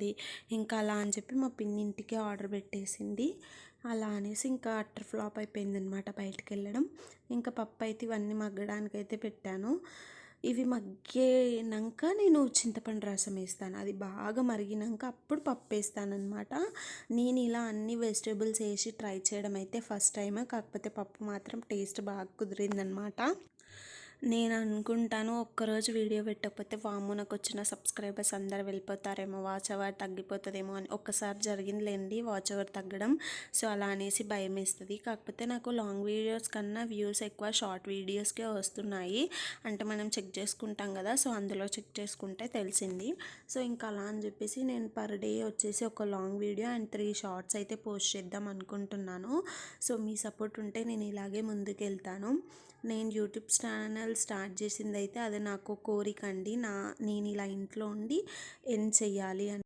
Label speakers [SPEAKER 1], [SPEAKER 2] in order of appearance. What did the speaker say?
[SPEAKER 1] అయిపోతుంది ఇంకా అలా అని చెప్పి మా పిన్నింటికి ఆర్డర్ పెట్టేసింది. అలా అనేసి ఇంకా అట్టర్ ఫ్లాప్ అయిపోయింది అనమాట బయటకు వెళ్ళడం ఇంకా పప్పు అయితే ఇవన్నీ మగ్గడానికైతే పెట్టాను. ఇవి మగ్గినాక నేను చింతపండు రసం వేస్తాను. అది బాగా మరిగినాక అప్పుడు పప్పు వేస్తాను అనమాట నేను ఇలా అన్ని వెజిటేబుల్స్ వేసి ట్రై చేయడం అయితే ఫస్ట్ టైం కాకపోతే పప్పు మాత్రం టేస్ట్ బాగా కుదిరిందనమాట నేను అనుకుంటాను ఒక్కరోజు వీడియో పెట్టకపోతే వాము నాకు వచ్చిన సబ్స్క్రైబర్స్ అందరు వెళ్ళిపోతారేమో వాచ్ అవర్ తగ్గిపోతుందేమో అని ఒక్కసారి జరిగిందిలేండి వాచ్ అవర్ తగ్గడం. సో అలా అనేసి భయం వేస్తుంది కాకపోతే నాకు లాంగ్ వీడియోస్ కన్నా వ్యూస్ ఎక్కువ షార్ట్ వీడియోస్కే వస్తున్నాయి. అంటే మనం చెక్ చేసుకుంటాం కదా సో అందులో చెక్ చేసుకుంటే తెలిసింది. సో ఇంకా అలా అని చెప్పేసి నేను పర్ డే వచ్చేసి ఒక long video and three shorts అయితే పోస్ట్ చేద్దాం అనుకుంటున్నాను. సో మీ సపోర్ట్ ఉంటే నేను ఇలాగే ముందుకు వెళ్తాను నేను యూట్యూబ్ ఛానల్ స్టార్ట్ చేసింది అయితే అది నాకు కోరిక అండి. నా నేను ఇలా ఇంట్లో ఉండి ఏం చెయ్యాలి అని